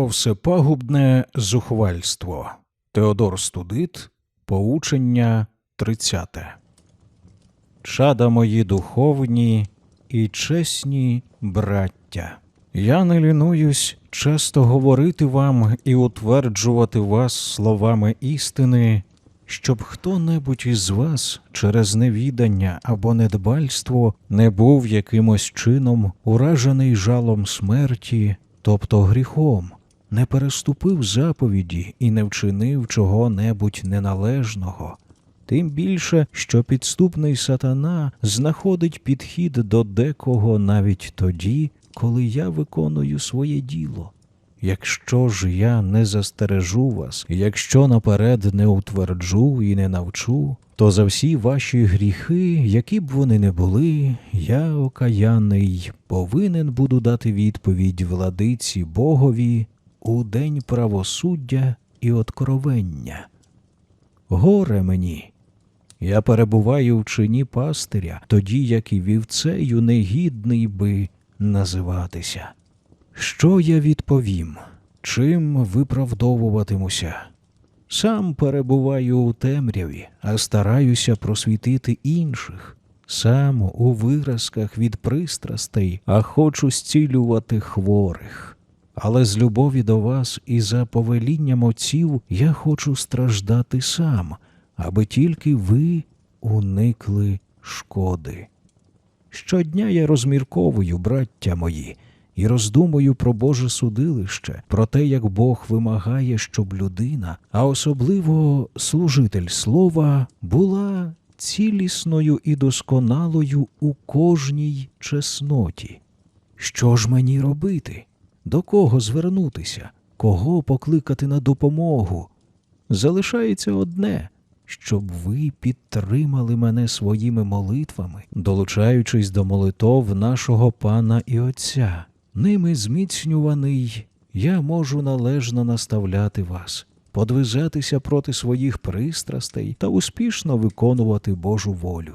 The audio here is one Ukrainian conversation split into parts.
про всепагубне зухвальство. Теодор Студит, Поучення 30. Чада мої духовні і чесні браття. Я не лінуюсь часто говорити вам і утверджувати вас словами істини, щоб хто-небудь із вас через невідання або недбальство не був якимось чином уражений жалом смерті, тобто гріхом, не переступив заповіді і не вчинив чого-небудь неналежного. Тим більше, що підступний сатана знаходить підхід до декого навіть тоді, коли я виконую своє діло. Якщо ж я не застережу вас, якщо наперед не утверджу і не навчу, то за всі ваші гріхи, які б вони не були, я, окаяний, повинен буду дати відповідь владиці Богові у день правосуддя і откровення. Горе мені! Я перебуваю в чині пастиря, тоді як і вівцею негідний би називатися. Що я відповім? Чим виправдовуватимуся? Сам перебуваю у темряві, а стараюся просвітити інших. Сам у виразках від пристрастей, а хочу зцілювати хворих. Але з любові до вас і за повелінням отців я хочу страждати сам, аби тільки ви уникли шкоди. Щодня я розмірковую, браття мої, і роздумую про Боже судилище, про те, як Бог вимагає, щоб людина, а особливо служитель слова, була цілісною і досконалою у кожній чесноті. Що ж мені робити? До кого звернутися? Кого покликати на допомогу? Залишається одне щоб ви підтримали мене своїми молитвами, долучаючись до молитов нашого пана і Отця. Ними зміцнюваний, я можу належно наставляти вас, подвизатися проти своїх пристрастей та успішно виконувати Божу волю.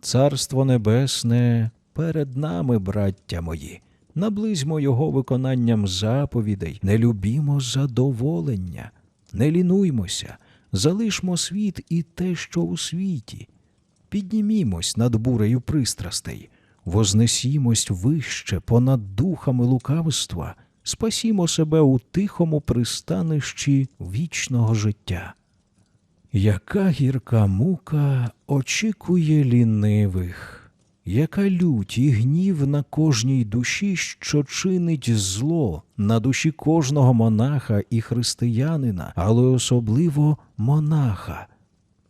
Царство Небесне перед нами, браття мої, наблизьмо його виконанням заповідей, не любімо задоволення, не лінуймося. Залишмо світ і те, що у світі, піднімімось над бурею пристрастей, вознесімось вище понад духами лукавства, спасімо себе у тихому пристанищі вічного життя. Яка гірка мука очікує лінивих, яка лють і гнів на кожній душі, що чинить зло на душі кожного монаха і християнина, але особливо монаха.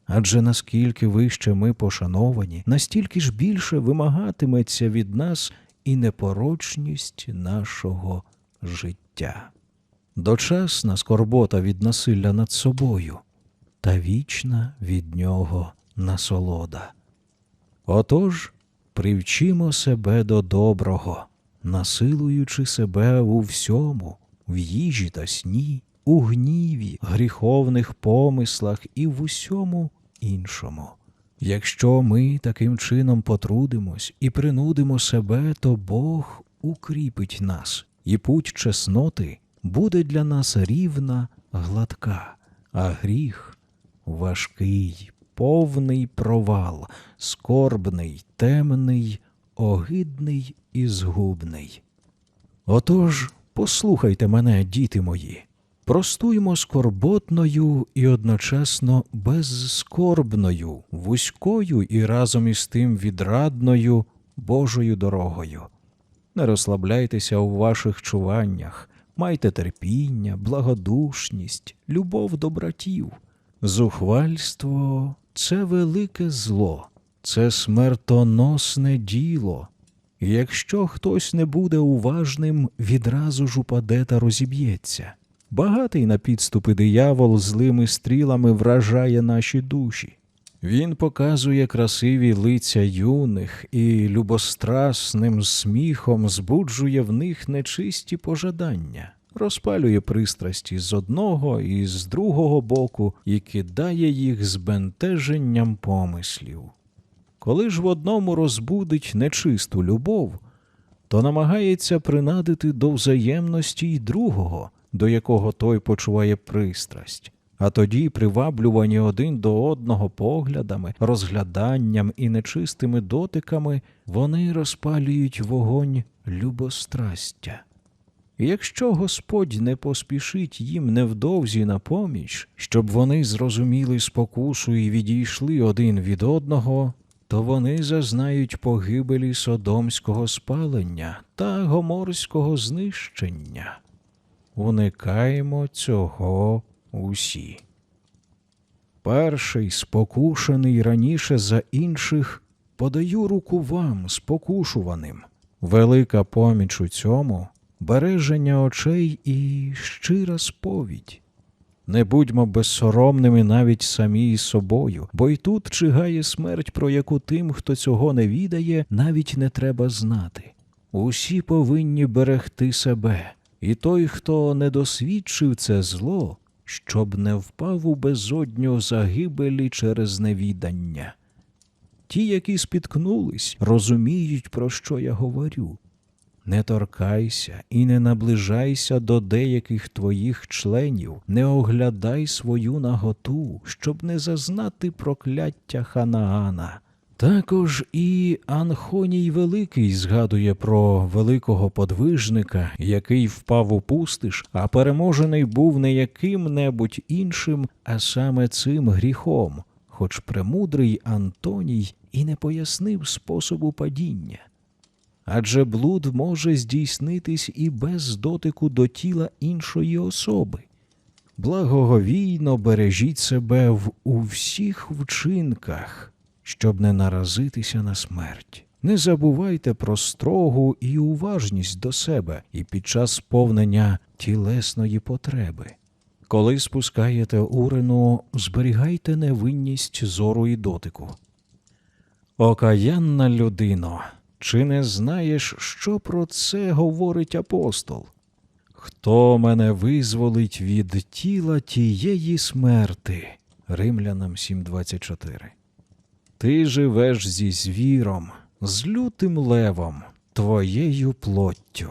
Адже наскільки вище ми пошановані, настільки ж більше вимагатиметься від нас і непорочність нашого життя. Дочасна скорбота від насилля над собою, та вічна від нього насолода. Отож, привчимо себе до доброго, насилуючи себе у всьому, в їжі та сні, у гніві, гріховних помислах і в усьому іншому. Якщо ми таким чином потрудимось і принудимо себе, то Бог укріпить нас, і путь чесноти буде для нас рівна, гладка, а гріх важкий, повний провал, скорбний, темний, огидний і згубний. Отож, послухайте мене, діти мої, простуймо скорботною і одночасно безскорбною, вузькою і разом із тим відрадною Божою дорогою. Не розслабляйтеся у ваших чуваннях, майте терпіння, благодушність, любов до братів. Зухвальство це велике зло, це смертоносне діло. І Якщо хтось не буде уважним, відразу ж упаде та розіб'ється. Багатий на підступи диявол злими стрілами вражає наші душі. Він показує красиві лиця юних і любострастним сміхом збуджує в них нечисті пожадання, розпалює пристрасті з одного і з другого боку і кидає їх збентеженням помислів. Коли ж в одному розбудить нечисту любов, то намагається принадити до взаємності й другого, до якого той почуває пристрасть. А тоді, приваблювані один до одного поглядами, розгляданням і нечистими дотиками, вони розпалюють вогонь любострастя. Якщо Господь не поспішить їм невдовзі на поміч, щоб вони зрозуміли спокусу і відійшли один від одного, то вони зазнають погибелі содомського спалення та гоморського знищення. Уникаємо цього усі. Перший, спокушений раніше за інших, подаю руку вам, спокушуваним. Велика поміч у цьому береження очей і щира сповідь. Не будьмо безсоромними навіть самі із собою, бо й тут чигає смерть, про яку тим, хто цього не відає, навіть не треба знати. Усі повинні берегти себе, і той, хто не досвідчив це зло, щоб не впав у безодню загибелі через невідання. Ті, які спіткнулись, розуміють, про що я говорю. Не торкайся і не наближайся до деяких твоїх членів, не оглядай свою наготу, щоб не зазнати прокляття Ханаана. Також і Анхоній Великий згадує про великого подвижника, який впав у пустиш, а переможений був не яким-небудь іншим, а саме цим гріхом, хоч премудрий Антоній і не пояснив способу падіння адже блуд може здійснитись і без дотику до тіла іншої особи. Благоговійно бережіть себе в у всіх вчинках, щоб не наразитися на смерть. Не забувайте про строгу і уважність до себе і під час сповнення тілесної потреби. Коли спускаєте урину, зберігайте невинність зору і дотику. Окаянна людино, чи не знаєш, що про це говорить апостол? Хто мене визволить від тіла тієї смерти? Римлянам 7.24. Ти живеш зі звіром, з лютим левом, твоєю плоттю.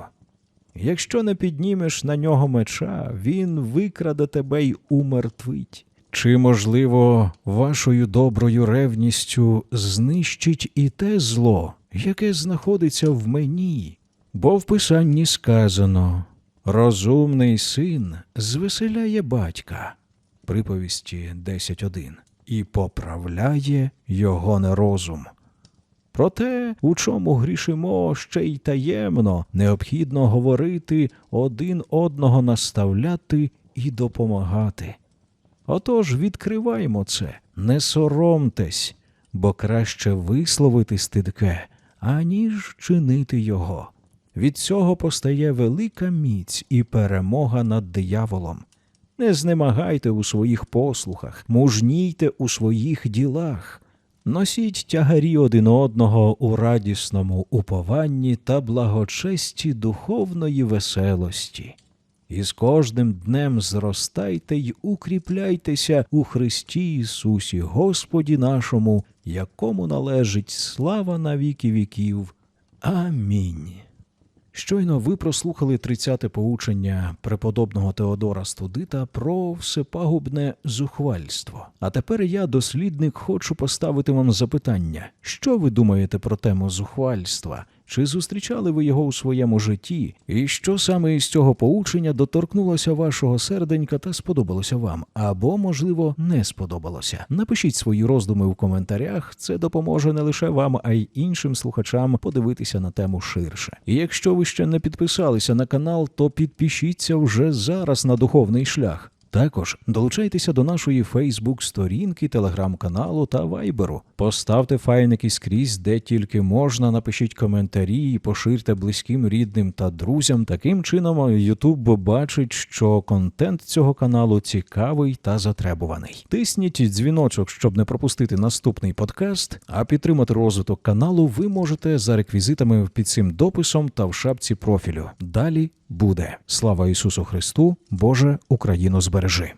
Якщо не піднімеш на нього меча, він викраде тебе й умертвить. Чи, можливо, вашою доброю ревністю знищить і те зло, яке знаходиться в мені? Бо в писанні сказано розумний син звеселяє батька, приповісті 10.1, і поправляє його нерозум. Проте, у чому грішимо ще й таємно, необхідно говорити, один одного наставляти і допомагати. Отож відкриваймо це, не соромтесь, бо краще висловити стидке, аніж чинити його. Від цього постає велика міць і перемога над дияволом. Не знемагайте у своїх послухах, мужнійте у своїх ділах, носіть тягарі один одного у радісному упованні та благочесті духовної веселості. І з кожним днем зростайте й укріпляйтеся у Христі Ісусі, Господі нашому, якому належить слава на віки віків. Амінь. Щойно ви прослухали 30-те поучення преподобного Теодора Студита про всепагубне зухвальство. А тепер я, дослідник, хочу поставити вам запитання: що ви думаєте про тему зухвальства? Чи зустрічали ви його у своєму житті? І що саме із цього поучення доторкнулося вашого серденька та сподобалося вам, або, можливо, не сподобалося? Напишіть свої роздуми в коментарях. Це допоможе не лише вам, а й іншим слухачам подивитися на тему ширше. І якщо ви ще не підписалися на канал, то підпишіться вже зараз на духовний шлях. Також долучайтеся до нашої Фейсбук-сторінки, телеграм-каналу та вайберу. Поставте файники скрізь, де тільки можна. Напишіть коментарі і поширте близьким, рідним та друзям. Таким чином, Ютуб бачить, що контент цього каналу цікавий та затребуваний. Тисніть дзвіночок, щоб не пропустити наступний подкаст. А підтримати розвиток каналу ви можете за реквізитами під цим дописом та в шапці профілю. Далі буде. Слава Ісусу Христу, Боже, Україну збережи.